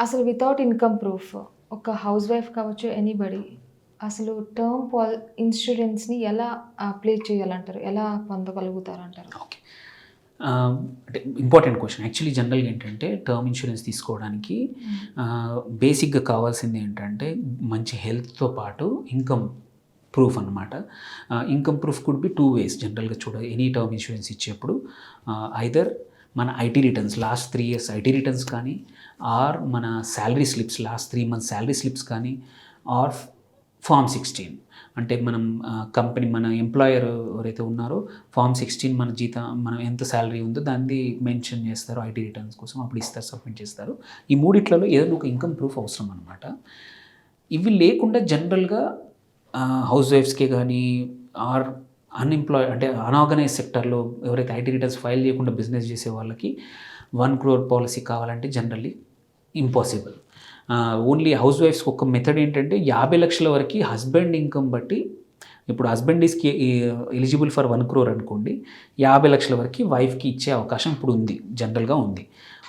అసలు without income proof ఒక house wife కావచ్చు ఎనీబడి అసలు టర్మ్ పాల్ ఇన్సూరెన్స్ని ఎలా అప్లై చేయాలంటారు? ఎలా పొందగలుగుతారు అంటారు ఓకే ఆ, అంటే ఇంపార్టెంట్ క్వశ్చన్ యాక్చువల్లీ జనరల్గా ఏంటంటే టర్మ్ ఇన్సూరెన్స్ తీసుకోవడానికి బేసిక్గా కావాల్సింది ఏంటంటే మంచి హెల్త్తో పాటు ఇన్కమ్ ప్రూఫ్ అనమాట income proof could be two ways జనరల్గా చూడ ఎనీ టర్మ్ ఇన్సూరెన్స్ ఇచ్చేప్పుడు ఐదర్ మన IT returns last three years IT returns కానీ ఆర్ మన salary slips last three months salary slips కానీ ఆర్ ఫామ్ సిక్స్టీన్ అంటే మనం కంపెనీ మన ఎంప్లాయర్ ఎవరైతే ఉన్నారో ఫామ్ సిక్స్టీన్ మన జీతం మనం ఎంత శాలరీ ఉందో దాన్ని మెన్షన్ చేస్తారు ఐటీ రిటర్న్స్ కోసం అప్పుడు ఇస్తారు సబ్మిట్ చేస్తారు. ఈ మూడిట్లలో ఏదైనా ఒక ఇన్కమ్ ప్రూఫ్ అవసరం అనమాట ఇవి లేకుండా జనరల్గా హౌస్ వైఫ్స్కే కానీ ఆర్ అన్ఎంప్లాయ్ అంటే అనార్గనైజ్ సెక్టర్లో ఎవరైతే ఐటీ రిటర్న్స్ ఫైల్ చేయకుండా బిజినెస్ చేసే వాళ్ళకి వన్ క్రోర్ పాలసీ కావాలంటే జనరల్లీ ఇంపాసిబుల్ ఓన్లీ హౌస్ వైఫ్స్కి ఒక మెథడ్ ఏంటంటే యాభై లక్షల వరకు హస్బెండ్ ఇన్కమ్ బట్టి ఇప్పుడు హస్బెండ్ ఈస్కి ఎలిజిబుల్ ఫర్ వన్ క్రోర్ అనుకోండి యాభై లక్షల వరకు వైఫ్కి ఇచ్చే అవకాశం ఇప్పుడు ఉంది జనరల్గా ఉంది.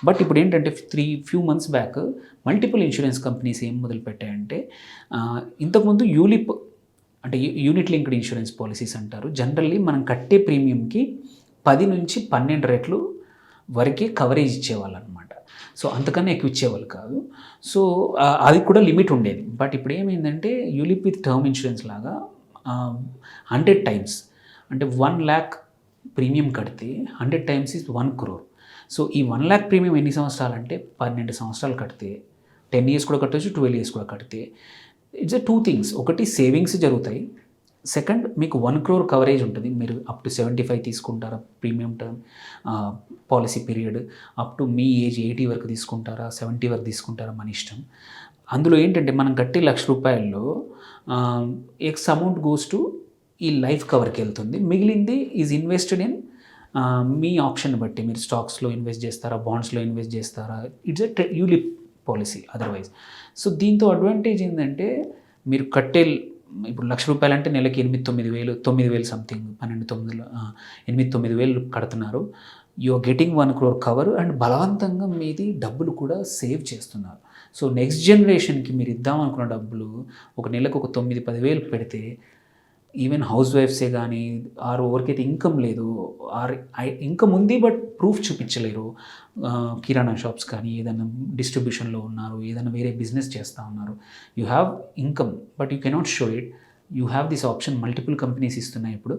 బట్ ఇప్పుడు ఏంటంటే three few months back multiple insurance companies ఏం మొదలుపెట్టాయంటే ఇంతకుముందు యూలిప్ అంటే యూనిట్ లింక్డ్ ఇన్సూరెన్స్ పాలసీస్ అంటారు. జనరల్లీ మనం కట్టే ప్రీమియంకి పది నుంచి పన్నెండు రెట్లు వరకే కవరేజ్ ఇచ్చేవాళ్ళు అనమాట సో అంతకన్నా ఎక్కువ ఇచ్చేవాళ్ళు కాదు. సో అది కూడా లిమిట్ ఉండేది. బట్ ఇప్పుడు ఏమైందంటే యూలిప్ విత్ టర్మ్ ఇన్సూరెన్స్ లాగా హండ్రెడ్ టైమ్స్ అంటే వన్ ల్యాక్ ప్రీమియం కడితే hundred times is one crore so ఈ వన్ ల్యాక్ ప్రీమియం ఎన్ని సంవత్సరాలు అంటే పన్నెండు సంవత్సరాలు కడితే టెన్ ఇయర్స్ కూడా కట్టవచ్చు ట్వెల్వ్ ఇయర్స్ కూడా కడితే ఇట్స్ ఎ టూ థింగ్స్. ఒకటి సేవింగ్స్ జరుగుతాయి. సెకండ్ మీకు వన్ క్రోర్ కవరేజ్ ఉంటుంది. మీరు అప్ టు సెవెంటీ ఫైవ్ తీసుకుంటారా premium term policy period up to me age eighty వరకు తీసుకుంటారా సెవెంటీ వరకు తీసుకుంటారా మన ఇష్టం. అందులో ఏంటంటే మనం కట్టే లక్ష రూపాయల్లో ఎక్స్ అమౌంట్ గోస్ టు ఈ లైఫ్ కవర్కి వెళ్తుంది. మిగిలింది ఈజ్ ఇన్వెస్టెడ్ ఇన్ మీ ఆప్షన్ బట్టి. మీరు స్టాక్స్లో ఇన్వెస్ట్ చేస్తారా బాండ్స్లో ఇన్వెస్ట్ చేస్తారా? It's a ULIP policy otherwise. So దీంతో అడ్వాంటేజ్ ఏంటంటే మీరు కట్టే ఇప్పుడు లక్ష రూపాయలు అంటే నెలకి ఎనిమిది తొమ్మిది వేలు తొమ్మిది వేలు సంథింగ్ పన్నెండు తొమ్మిది ఎనిమిది తొమ్మిది వేలు కడుతున్నారు. You are getting one crore cover and బలవంతంగా మీది డబ్బులు కూడా సేవ్ చేస్తున్నారు. సో నెక్స్ట్ జనరేషన్కి మీరు ఇద్దాం అనుకున్న డబ్బులు ఒక నెలకు ఒక తొమ్మిది పదివేలు పెడితే ఈవెన్ హౌస్ వైఫ్సే కానీ ఆర్ ఎవరికైతే ఇన్కమ్ లేదు ఆర్ ఇన్కమ్ ఉంది బట్ ప్రూఫ్ చూపించలేరు. కిరాణా షాప్స్ కానీ ఏదైనా డిస్ట్రిబ్యూషన్లో ఉన్నారు ఏదైనా వేరే బిజినెస్ చేస్తూ ఉన్నారు. You have income but you cannot show it you have this option multiple companies ఇస్తున్నాయి ఇప్పుడు.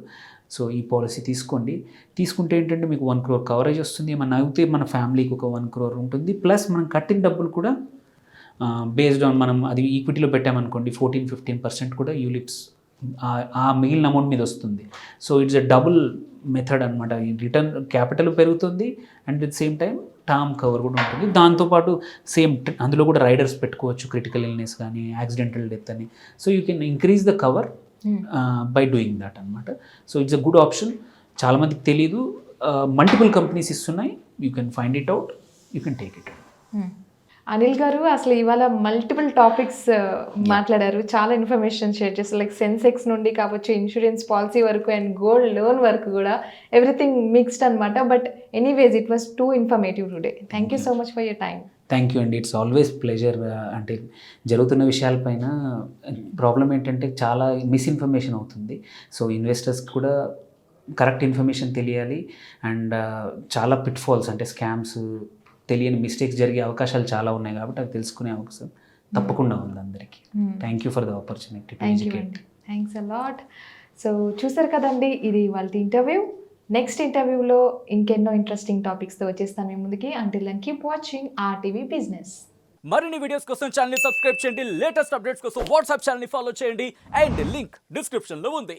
సో ఈ పాలసీ తీసుకోండి. తీసుకుంటే ఏంటంటే మీకు వన్ క్రోర్ కవరేజ్ వస్తుంది. మన అయితే మన ఫ్యామిలీకి ఒక వన్ క్రోర్ ఉంటుంది. ప్లస్ మనం కట్టిన డబ్బులు కూడా బేస్డ్ ఆన్ మనం అది ఈక్విటీలో పెట్టామనుకోండి ఫోర్టీన్ ఫిఫ్టీన్ పర్సెంట్ కూడా యూలిప్స్ ఆ మిగిలిన అమౌంట్ మీద వస్తుంది. So it's a double method అనమాట రిటర్న్ క్యాపిటల్ పెరుగుతుంది and at same time term cover కూడా ఉంటుంది. దాంతోపాటు సేమ్ అందులో కూడా రైడర్స్ పెట్టుకోవచ్చు. క్రిటికల్ ఇల్నెస్ కానీ యాక్సిడెంటల్ డెత్ అని. So you can increase the cover by doing that అనమాట so it's a good option చాలామందికి తెలీదు. మల్టిపుల్ కంపెనీస్ ఇస్తున్నాయి. You can find it out you can take it Hmm. Anil garu అసలు ఇవాళ multiple topics మాట్లాడారు. చాలా information share చేస్తారు like Sensex నుండి కావచ్చు ఇన్సూరెన్స్ పాలసీ వరకు అండ్ గోల్డ్ లోన్ వరకు కూడా ఎవ్రీథింగ్ మిక్స్డ్ అనమాట but anyways it was too informative today thank you so much for your time thank you అండి ఇట్స్ ఆల్వేస్ ప్లెజర్ అంటే జరుగుతున్న విషయాలపైన ప్రాబ్లం ఏంటంటే చాలా మిస్ఇన్ఫర్మేషన్ అవుతుంది. సో ఇన్వెస్టర్స్ కూడా కరెక్ట్ ఇన్ఫర్మేషన్ తెలియాలి. అండ్ చాలా పిట్ ఫాల్స్ అంటే స్కామ్స్ తెలియని మిస్టేక్స్ జరిగే అవకాశాలు చాలా ఉన్నాయి కాబట్టి అవి తెలుసుకునే అవకాశం తప్పకుండా ఉంది అందరికీ. Thank you for the opportunity thanks a lot so చూసారు కదండి ఇది వాళ్ళ ఇంటర్వ్యూ నెక్స్ట్ ఇంటర్వ్యూలో ఇంకెన్నో ఇంట్రెస్టింగ్ టాపిక్స్తో వచ్చేస్తాను మీ ముందుకి. Until and keep watching RTV business మరిన్ని వీడియోస్ కోసం ఛానల్ సబ్స్క్రైబ్ చేయండి. లేటెస్ట్ అప్డేట్స్ కోసం వాట్సాప్ ఛానల్ ఫాలో చేయండి. అండ్ లింక్ డిస్క్రిప్షన్లో ఉంది.